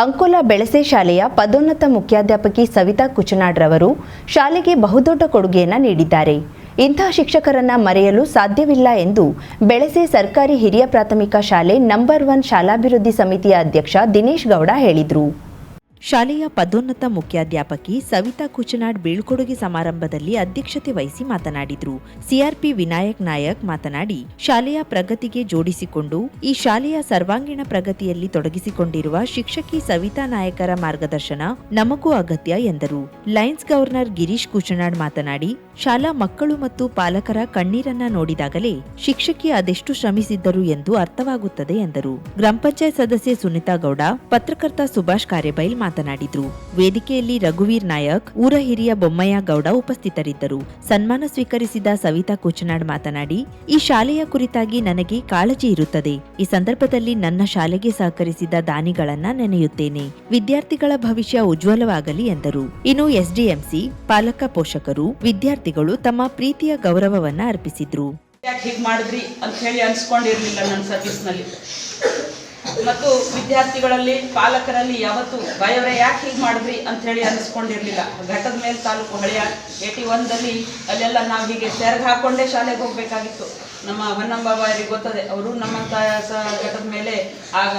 ಅಂಕೋಲ ಬೆಳಸೆ ಶಾಲೆಯ ಪದೋನ್ನತ ಮುಖ್ಯಾಧ್ಯಾಪಕಿ ಸವಿತಾ ಕುಚನಾಡ್ರವರು ಶಾಲೆಗೆ ಬಹುದೊಡ್ಡ ಕೊಡುಗೆಯನ್ನು ನೀಡಿದ್ದಾರೆ. ಇಂತಹ ಶಿಕ್ಷಕರನ್ನ ಮರೆಯಲು ಸಾಧ್ಯವಿಲ್ಲ ಎಂದು ಬೆಳಸೆ ಸರ್ಕಾರಿ ಹಿರಿಯ ಪ್ರಾಥಮಿಕ ಶಾಲೆ ನಂಬರ್ ಒನ್ ಶಾಲಾಭಿವೃದ್ಧಿ ಸಮಿತಿಯ ಅಧ್ಯಕ್ಷ ದಿನೇಶ್ ಗೌಡ ಹೇಳಿದರು. ಶಾಲೆಯ ಪದೋನ್ನತ ಮುಖ್ಯಾಧ್ಯಾಪಕಿ ಸವಿತಾ ಕುಚನಾಡ್ ಬೀಳ್ಕೊಡುಗೆ ಸಮಾರಂಭದಲ್ಲಿ ಅಧ್ಯಕ್ಷತೆ ವಹಿಸಿ ಮಾತನಾಡಿದರು. ಸಿಆರ್ಪಿ ವಿನಾಯಕ್ ನಾಯಕ್ ಮಾತನಾಡಿ, ಶಾಲೆಯ ಪ್ರಗತಿಗೆ ಜೋಡಿಸಿಕೊಂಡು, ಈ ಶಾಲೆಯ ಸರ್ವಾಂಗೀಣ ಪ್ರಗತಿಯಲ್ಲಿ ತೊಡಗಿಸಿಕೊಂಡಿರುವ ಶಿಕ್ಷಕಿ ಸವಿತಾ ನಾಯಕರ ಮಾರ್ಗದರ್ಶನ ನಮಗೂ ಅಗತ್ಯ ಎಂದರು. ಲಯನ್ಸ್ ಗವರ್ನರ್ ಗಿರೀಶ್ ಕುಚನಾಡ್ ಮಾತನಾಡಿ ಶಾಲಾ ಮಕ್ಕಳು ಮತ್ತು ಪಾಲಕರ ಕಣ್ಣೀರನ್ನ ನೋಡಿದಾಗಲೇ ಶಿಕ್ಷಕಿ ಅದೆಷ್ಟು ಶ್ರಮಿಸಿದ್ದರು ಎಂದು ಅರ್ಥವಾಗುತ್ತದೆ ಎಂದರು. ಗ್ರಾಮ ಪಂಚಾಯತ್ ಸದಸ್ಯೆ ಸುನಿತಾ ಗೌಡ, ಪತ್ರಕರ್ತ ಸುಭಾಷ್ ಕಾರ್ಯಬೈಲ್ ಮಾತನಾಡಿದ್ರು. ವೇದಿಕೆಯಲ್ಲಿ ರಘುವೀರ್ ನಾಯಕ್, ಊರ ಹಿರಿಯ ಬೊಮ್ಮಯ್ಯ ಗೌಡ ಉಪಸ್ಥಿತರಿದ್ದರು. ಸನ್ಮಾನ ಸ್ವೀಕರಿಸಿದ ಸವಿತಾ ಕುಚನಾಡ್ ಮಾತನಾಡಿ, ಈ ಶಾಲೆಯ ಕುರಿತಾಗಿ ನನಗೆ ಕಾಳಜಿ ಇರುತ್ತದೆ. ಈ ಸಂದರ್ಭದಲ್ಲಿ ನನ್ನ ಶಾಲೆಗೆ ಸಹಕರಿಸಿದ ದಾನಿಗಳನ್ನ ನೆನೆಯುತ್ತೇನೆ. ವಿದ್ಯಾರ್ಥಿಗಳ ಭವಿಷ್ಯ ಉಜ್ವಲವಾಗಲಿ ಎಂದರು. ಇನ್ನು ಎಸ್ಡಿಎಂಸಿ, ಪಾಲಕ ಪೋಷಕರು ವಿದ್ಯಾರ್ಥಿಗಳು ತಮ್ಮ ಪ್ರೀತಿಯ ಗೌರವವನ್ನ ಅರ್ಪಿಸಿದ್ರು. ಯಾಕೆ ಹೀಗೆ ಮಾಡಿದ್ರಿ ಅಂತ ಹೇಳಿ ಅನ್ಸ್ಕೊಂಡಿರ್ಲಿಲ್ಲ ನನ್ನ ಸರ್ವಿಸ್ನಲ್ಲಿ. ಮತ್ತು ವಿದ್ಯಾರ್ಥಿಗಳಲ್ಲಿ, ಪಾಲಕರಲ್ಲಿ ಯಾವತ್ತು ಭಯವರೇ ಯಾಕೆ ಹೀಗೆ ಮಾಡಿದ್ರಿ ಅಂತ ಹೇಳಿ ಅನ್ಸ್ಕೊಂಡಿರ್ಲಿಲ್ಲ. ಘಟ್ಟದ ಮೇಲೆ ತಾಲೂಕು ಹಳೆಯ ಏಟಿ ಒಂದಲ್ಲಿ ಅಲ್ಲೆಲ್ಲ ನಾವು ಹೀಗೆ ಸೆರಗ್ ಹಾಕೊಂಡೇ ಶಾಲೆಗೆ ಹೋಗ್ಬೇಕಾಗಿತ್ತು. ನಮ್ಮ ಹೊನ್ನಂಬಾಬಾಯರಿಗೆ ಗೊತ್ತದೆ, ಅವರು ನಮ್ಮಂತ ಸ ಘಟ್ಟದ ಮೇಲೆ ಆಗ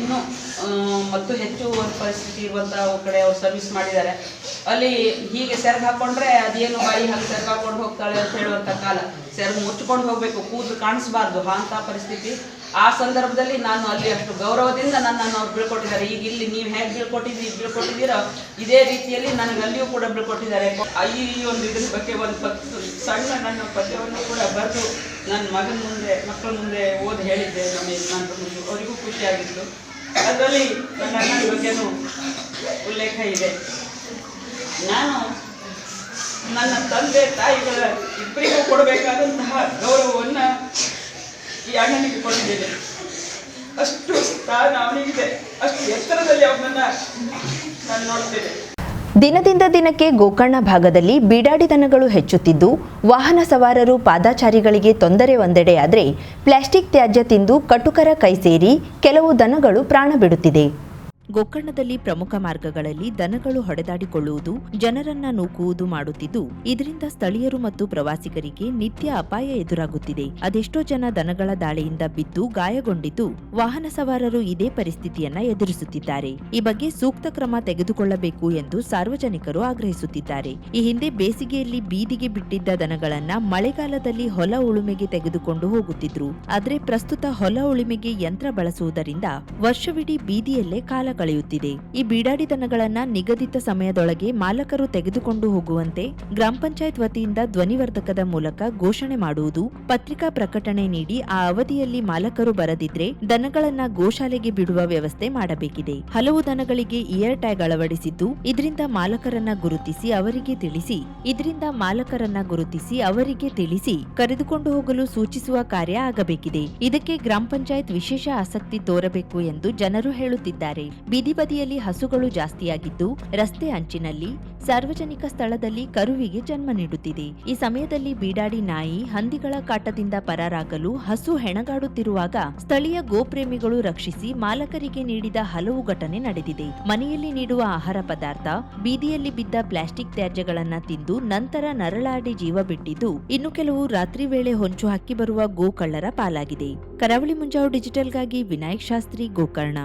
ಇನ್ನೂ ಮತ್ತು ಹೆಚ್ಚು ಒಂದು ಪರಿಸ್ಥಿತಿ ಇರುವಂಥ ಕಡೆ ಅವ್ರು ಸರ್ವಿಸ್ ಮಾಡಿದ್ದಾರೆ. ಅಲ್ಲಿ ಹೀಗೆ ಸೆರಗ್ ಹಾಕೊಂಡ್ರೆ ಅದೇನು ಬಾಯಿ ಹಾಗೆ ಸೆರಗ್ ಹಾಕೊಂಡು ಹೋಗ್ತಾಳೆ ಅಂತ ಹೇಳುವಂತ ಕಾಲ. ಸೆರ್ಗ್ ಮುಚ್ಕೊಂಡು ಹೋಗ್ಬೇಕು, ಕೂದಲು ಕಾಣಿಸ್ಬಾರ್ದು ಅಂತ ಪರಿಸ್ಥಿತಿ. ಆ ಸಂದರ್ಭದಲ್ಲಿ ನಾನು ಅಲ್ಲಿ ಅಷ್ಟು ಗೌರವದಿಂದ ನನ್ನನ್ನು ಅವ್ರು ಬೀಳ್ಕೊಟ್ಟಿದ್ದಾರೆ. ಈಗ ಇಲ್ಲಿ ನೀವು ಹೇಗೆ ಬೀಳ್ಕೊಟ್ಟಿದ್ದೀರಿ ಬೀಳ್ಕೊಟ್ಟಿದ್ದೀರೋ, ಇದೇ ರೀತಿಯಲ್ಲಿ ನನಗೆ ಅಲ್ಲಿಯೂ ಕೂಡ ಬೀಳ್ಕೊಟ್ಟಿದ್ದಾರೆ. ಈ ಒಂದು ಇದ್ರ ಬಗ್ಗೆ ಒಂದು ಸಣ್ಣ ನನ್ನ ಪದ್ಯವನ್ನು ಕೂಡ ಬರೆದು ನನ್ನ ಮಗನ ಮುಂದೆ, ಮಕ್ಕಳ ಮುಂದೆ ಓದಿ ಹೇಳಿದ್ದೆ ನಮ್ಮ ಯಜಮಾನ್ರ ಮುಂದೆ. ಅವರಿಗೂ ಖುಷಿಯಾಗಿತ್ತು ಅದರಲ್ಲಿ ನನ್ನ ಬಗ್ಗೆ ಉಲ್ಲೇಖ ಇದೆ. ನಾನು ನನ್ನ ತಂದೆ ತಾಯಿಗಳ ಇಬ್ಬರಿಗೂ ಕೊಡಬೇಕಾದಂತಹ ಗೌರವವನ್ನು ಈ ಅಣ್ಣನಿಗೆ ಕೊಟ್ಟಿದ್ದೇನೆ. ಅಷ್ಟು ಸ್ಥಾನ ಅವನಿಗಿದೆ. ಅಷ್ಟು ಎತ್ತರದಲ್ಲಿ ಅವನನ್ನ ನಾನು ನೋಡ್ತೇನೆ. ದಿನದಿಂದ ದಿನಕ್ಕೆ ಗೋಕರ್ಣ ಭಾಗದಲ್ಲಿ ಬೀಡಾಡಿ ದನಗಳು ಹೆಚ್ಚುತ್ತಿದ್ದು, ವಾಹನ ಸವಾರರು ಪಾದಾಚಾರಿಗಳಿಗೆ ತೊಂದರೆ ಒಂದೆಡೆಯಾದರೆ ಪ್ಲಾಸ್ಟಿಕ್ ತ್ಯಾಜ್ಯ ತಿಂದು ಕಟುಕರ ಕೈ ಸೇರಿ ಕೆಲವು ದನಗಳು ಪ್ರಾಣ ಬಿಡುತ್ತಿದೆ. ಗೋಕರ್ಣದಲ್ಲಿ ಪ್ರಮುಖ ಮಾರ್ಗಗಳಲ್ಲಿ ದನಗಳು ಹೊಡೆದಾಡಿಕೊಳ್ಳುವುದು, ಜನರನ್ನ ನೂಕುವುದು ಮಾಡುತ್ತಿದ್ದು, ಇದರಿಂದ ಸ್ಥಳೀಯರು ಮತ್ತು ಪ್ರವಾಸಿಗರಿಗೆ ನಿತ್ಯ ಅಪಾಯ ಎದುರಾಗುತ್ತಿದೆ. ಅದೆಷ್ಟೋ ಜನ ದನಗಳ ದಾಳಿಯಿಂದ ಬಿದ್ದು ಗಾಯಗೊಂಡಿದ್ದು, ವಾಹನ ಸವಾರರು ಇದೇ ಪರಿಸ್ಥಿತಿಯನ್ನ ಎದುರಿಸುತ್ತಿದ್ದಾರೆ. ಈ ಬಗ್ಗೆ ಸೂಕ್ತ ಕ್ರಮ ತೆಗೆದುಕೊಳ್ಳಬೇಕು ಎಂದು ಸಾರ್ವಜನಿಕರು ಆಗ್ರಹಿಸುತ್ತಿದ್ದಾರೆ. ಈ ಹಿಂದೆ ಬೇಸಿಗೆಯಲ್ಲಿ ಬೀದಿಗೆ ಬಿಟ್ಟಿದ್ದ ದನಗಳನ್ನ ಮಳೆಗಾಲದಲ್ಲಿ ಹೊಲ ಉಳುಮೆಗೆ ತೆಗೆದುಕೊಂಡು ಹೋಗುತ್ತಿದ್ರು. ಆದರೆ ಪ್ರಸ್ತುತ ಹೊಲ ಉಳುಮೆಗೆ ಯಂತ್ರ ಬಳಸುವುದರಿಂದ ವರ್ಷವಿಡೀ ಬೀದಿಯಲ್ಲೇ ಕಾಲ ಕಳೆಯುತ್ತಿದೆ. ಈ ಬೀಡಾಡಿ ದನಗಳನ್ನ ನಿಗದಿತ ಸಮಯದೊಳಗೆ ಮಾಲಕರು ತೆಗೆದುಕೊಂಡು ಹೋಗುವಂತೆ ಗ್ರಾಮ ಪಂಚಾಯತ್ ವತಿಯಿಂದ ಧ್ವನಿವರ್ಧಕದ ಮೂಲಕ ಘೋಷಣೆ ಮಾಡುವುದು, ಪತ್ರಿಕಾ ಪ್ರಕಟಣೆ ನೀಡಿ ಆ ಅವಧಿಯಲ್ಲಿ ಮಾಲಕರು ಬರದಿದ್ರೆ ದನಗಳನ್ನ ಗೋಶಾಲೆಗೆ ಬಿಡುವ ವ್ಯವಸ್ಥೆ ಮಾಡಬೇಕಿದೆ. ಹಲವು ದನಗಳಿಗೆ ಇಯರ್ ಟ್ಯಾಗ್ ಅಳವಡಿಸಿದ್ದು, ಇದರಿಂದ ಮಾಲಕರನ್ನ ಗುರುತಿಸಿ ಅವರಿಗೆ ತಿಳಿಸಿ, ಇದರಿಂದ ಮಾಲಕರನ್ನ ಗುರುತಿಸಿ ಅವರಿಗೆ ತಿಳಿಸಿ ಕರೆದುಕೊಂಡು ಹೋಗಲು ಸೂಚಿಸುವ ಕಾರ್ಯ ಆಗಬೇಕಿದೆ. ಇದಕ್ಕೆ ಗ್ರಾಮ ಪಂಚಾಯತ್ ವಿಶೇಷ ಆಸಕ್ತಿ ತೋರಬೇಕು ಎಂದು ಜನರು ಹೇಳುತ್ತಿದ್ದಾರೆ. ಬೀದಿ ಬದಿಯಲ್ಲಿ ಹಸುಗಳು ಜಾಸ್ತಿಯಾಗಿದ್ದು, ರಸ್ತೆ ಅಂಚಿನಲ್ಲಿ ಸಾರ್ವಜನಿಕ ಸ್ಥಳದಲ್ಲಿ ಕರುವಿಗೆ ಜನ್ಮ ನೀಡುತ್ತಿದೆ. ಈ ಸಮಯದಲ್ಲಿ ಬೀಡಾಡಿ ನಾಯಿ ಹಂದಿಗಳ ಕಾಟದಿಂದ ಪರಾರಾಗಲು ಹಸು ಹೆಣಗಾಡುತ್ತಿರುವಾಗ ಸ್ಥಳೀಯ ಗೋಪ್ರೇಮಿಗಳು ರಕ್ಷಿಸಿ ಮಾಲಕರಿಗೆ ನೀಡಿದ ಹಲವು ಘಟನೆ ನಡೆದಿದೆ. ಮನೆಯಲ್ಲಿ ನೀಡುವ ಆಹಾರ ಪದಾರ್ಥ, ಬೀದಿಯಲ್ಲಿ ಬಿದ್ದ ಪ್ಲಾಸ್ಟಿಕ್ ತ್ಯಾಜ್ಯಗಳನ್ನ ತಿಂದು ನಂತರ ನರಳಾಡಿ ಜೀವ ಬಿಟ್ಟಿದ್ದು, ಇನ್ನು ಕೆಲವು ರಾತ್ರಿ ವೇಳೆ ಹೊಂಚು ಹಾಕಿ ಬರುವ ಗೋಕಳ್ಳರ ಪಾಲಾಗಿದೆ. ಕರಾವಳಿ ಮುಂಜಾವು ಡಿಜಿಟಲ್ಗಾಗಿ ವಿನಾಯಕ್ ಶಾಸ್ತ್ರಿ ಗೋಕರ್ಣ.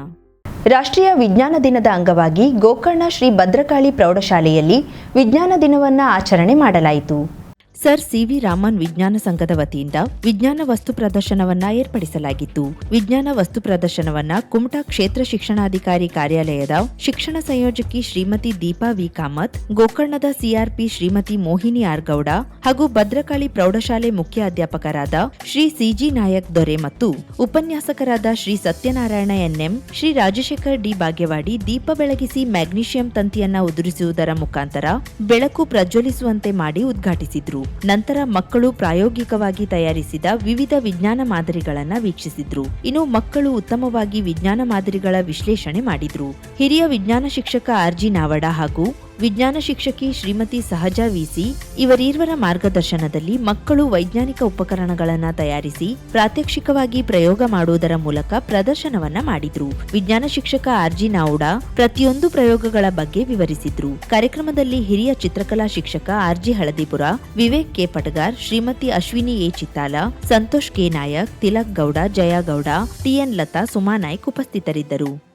ರಾಷ್ಟ್ರೀಯ ವಿಜ್ಞಾನ ದಿನದ ಅಂಗವಾಗಿ ಗೋಕರ್ಣ ಶ್ರೀ ಭದ್ರಕಾಳಿ ಪ್ರೌಢಶಾಲೆಯಲ್ಲಿ ವಿಜ್ಞಾನ ದಿನವನ್ನು ಆಚರಣೆ ಮಾಡಲಾಯಿತು. ಸರ್ ಸಿವಿ ರಾಮನ್ ವಿಜ್ಞಾನ ಸಂಘದ ವತಿಯಿಂದ ವಿಜ್ಞಾನ ವಸ್ತು ಪ್ರದರ್ಶನವನ್ನ ಏರ್ಪಡಿಸಲಾಗಿತ್ತು. ವಿಜ್ಞಾನ ವಸ್ತು ಪ್ರದರ್ಶನವನ್ನ ಕುಮಟಾ ಕ್ಷೇತ್ರ ಶಿಕ್ಷಣಾಧಿಕಾರಿ ಕಾರ್ಯಾಲಯದ ಶಿಕ್ಷಣ ಸಂಯೋಜಕಿ ಶ್ರೀಮತಿ ದೀಪಾ ವಿ. ಕಾಮತ್, ಗೋಕರ್ಣದ ಸಿಆರ್ಪಿ ಶ್ರೀಮತಿ ಮೋಹಿನಿ ಆರ್ ಗೌಡ ಹಾಗೂ ಭದ್ರಕಾಳಿ ಪ್ರೌಢಶಾಲೆ ಮುಖ್ಯ ಅಧ್ಯಾಪಕರಾದ ಶ್ರೀ ಸಿಜಿ ನಾಯಕ್ ದೊರೆ ಮತ್ತು ಉಪನ್ಯಾಸಕರಾದ ಶ್ರೀ ಸತ್ಯನಾರಾಯಣ ಎನ್ಎಂ ಶ್ರೀ ರಾಜಶೇಖರ್ ಡಿ. ಭಾಗ್ಯವಾಡಿ ದೀಪ ಬೆಳಗಿಸಿ ಮ್ಯಾಗ್ನೀಷಿಯಂ ತಂತಿಯನ್ನ ಉದುರಿಸುವುದರ ಮುಖಾಂತರ ಬೆಳಕು ಪ್ರಜ್ವಲಿಸುವಂತೆ ಮಾಡಿ ಉದ್ಘಾಟಿಸಿದ್ರು. ನಂತರ ಮಕ್ಕಳು ಪ್ರಾಯೋಗಿಕವಾಗಿ ತಯಾರಿಸಿದ ವಿವಿಧ ವಿಜ್ಞಾನ ಮಾದರಿಗಳನ್ನ ವೀಕ್ಷಿಸಿದ್ರು. ಇನ್ನು ಮಕ್ಕಳು ಉತ್ತಮವಾಗಿ ವಿಜ್ಞಾನ ಮಾದರಿಗಳ ವಿಶ್ಲೇಷಣೆ ಮಾಡಿದ್ರು. ಹಿರಿಯ ವಿಜ್ಞಾನ ಶಿಕ್ಷಕ ಆರ್ಜಿ ನಾವಡ ಹಾಗೂ ವಿಜ್ಞಾನ ಶಿಕ್ಷಕಿ ಶ್ರೀಮತಿ ಸಹಜಾ ವಿಸಿ ಇವರೀರ್ವರ ಮಾರ್ಗದರ್ಶನದಲ್ಲಿ ಮಕ್ಕಳು ವೈಜ್ಞಾನಿಕ ಉಪಕರಣಗಳನ್ನು ತಯಾರಿಸಿ ಪ್ರಾತ್ಯಕ್ಷಿಕವಾಗಿ ಪ್ರಯೋಗ ಮಾಡುವುದರ ಮೂಲಕ ಪ್ರದರ್ಶನವನ್ನ ಮಾಡಿದ್ರು. ವಿಜ್ಞಾನ ಶಿಕ್ಷಕ ಆರ್ಜಿ ನಾವುಡಾ ಪ್ರತಿಯೊಂದು ಪ್ರಯೋಗಗಳ ಬಗ್ಗೆ ವಿವರಿಸಿದ್ರು. ಕಾರ್ಯಕ್ರಮದಲ್ಲಿ ಹಿರಿಯ ಚಿತ್ರಕಲಾ ಶಿಕ್ಷಕ RG Haldipur, Vivek K Patagar, Shrimati Ashwini A Chittal, Santosh K Nayak, Tilak Gowda Jayagowda TN Lata Suma Naik ಉಪಸ್ಥಿತರಿದ್ದರು.